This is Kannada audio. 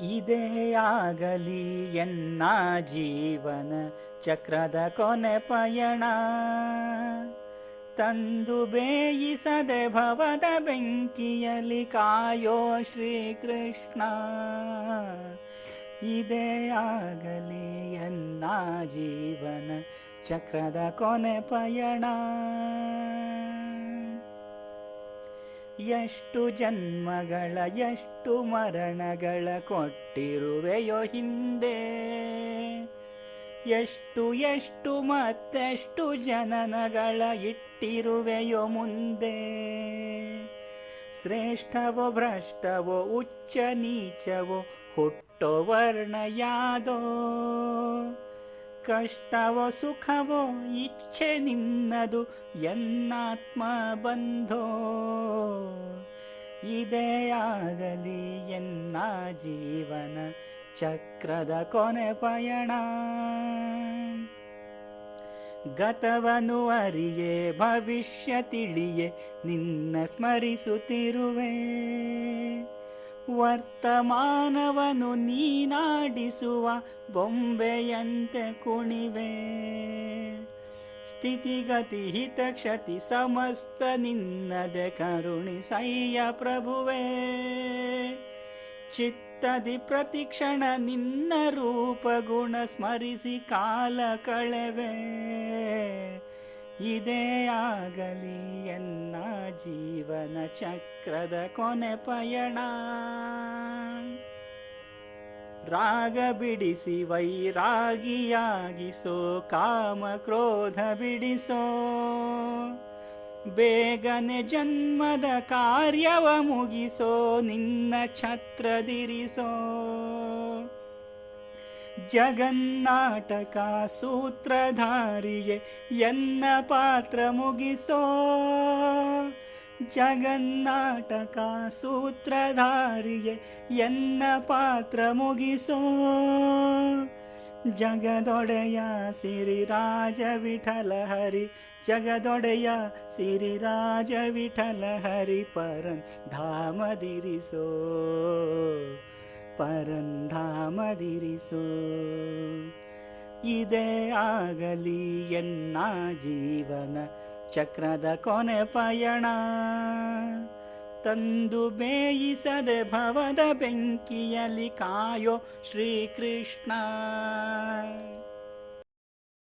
ಇದೇ ಆಗಲಿ ಎನ್ನ ಜೀವನ ಚಕ್ರದ ಕೊನೆ ಪಯಣ? ತಂದು ಬೇಯಿಸದೆ ಭವದ ಬೆಂಕಿಯಲ್ಲಿ ಕಾಯೋ ಶ್ರೀಕೃಷ್ಣ. ಇದೇ ಆಗಲಿ ಎನ್ನ ಜೀವನ ಚಕ್ರದ ಕೊನೆ ಪಯಣ? ಎಷ್ಟು ಜನ್ಮಗಳ, ಎಷ್ಟು ಮರಣಗಳ ಕೊಟ್ಟಿರುವೆಯೋ ಹಿಂದೆ. ಎಷ್ಟು ಎಷ್ಟು ಮತ್ತೆಷ್ಟು ಜನನಗಳ ಇಟ್ಟಿರುವೆಯೋ ಮುಂದೆ. ಶ್ರೇಷ್ಠವೋ, ಭ್ರಷ್ಟವೋ, ಉಚ್ಚ, ನೀಚವೋ, ಹುಟ್ಟೋ ವರ್ಣ ಯಾದೋ. ಕಷ್ಟವೋ ಸುಖವೋ ಇಚ್ಛೆ ನಿನ್ನದು, ಎನ್ನಾತ್ಮ ಬಂಧೋ. ಇದೇ ಆಗಲಿ ಎನ್ನ ಜೀವನ ಚಕ್ರದ ಕೊನೆ ಪಯಣ. ಗತವನು ಅರಿಯೇ, ಭವಿಷ್ಯ ತಿಳಿಯೇ, ನಿನ್ನ ಸ್ಮರಿಸುತ್ತಿರುವೆ. ವರ್ತಮಾನವನು ನೀನಾಡಿಸುವ ಬೊಂಬೆಯಂತೆ ಕುಣಿವೆ. ಸ್ಥಿತಿಗತಿ ಹಿತಕ್ಷತಿ ಸಮಸ್ತ ನಿನ್ನದೆ ಕರುಣಿಸಯ್ಯ ಪ್ರಭುವೇ. ಚಿತ್ತದಿ ಪ್ರತಿಕ್ಷಣ ನಿನ್ನ ರೂಪ ಗುಣ ಸ್ಮರಿಸಿ ಕಾಲ ಕಳೆವೆ. ಇದೇ ಆಗಲಿ ಎನ್ನ ಜೀವನ ಚಕ್ರದ ಕೊನೆ ಪಯಣ. ರಾಗ ಬಿಡಿಸಿ ವೈರಾಗಿಯಾಗಿಸೋ ಕಾಮ ಕ್ರೋಧ ಬಿಡಿಸೋ. ಬೇಗನೆ ಜನ್ಮದ ಕಾರ್ಯವ ಮುಗಿಸೋ, ನಿನ್ನ ಛತ್ರದಿರಿಸೋ ಜಗನ್ನಾಟಕ ಸೂತ್ರಧಾರಿಯೇ, ಎನ್ನ ಪಾತ್ರ ಮುಗಿಸೋ? ಜಗನ್ನಾಟಕ ಸೂತ್ರಧಾರಿಯೇ, ಎನ್ನ ಪಾತ್ರ ಮುಗಿಸೋ? ಜಗದೊಡೆಯ ಸಿರಿರಾಜ ವಿಠಲ ಹರಿ, ಜಗದೊಡೆಯ ಸಿರಿರಾಜ ವಿಠಲ ಹರಿ ಪರನ್ ಧಾಮದಿರಿಸೋ ಪರಂಧಾಮದಿರಿಸೋ ಇದೇ ಆಗಲಿ ಎನ್ನ ಜೀವನ ಚಕ್ರದ ಕೊನೆ ಪಯಣ. ತಂದು ಬೇಯಿಸದೆ ಭವದ ಬೆಂಕಿಯಲ್ಲಿ ಕಾಯೋ ಶ್ರೀಕೃಷ್ಣ.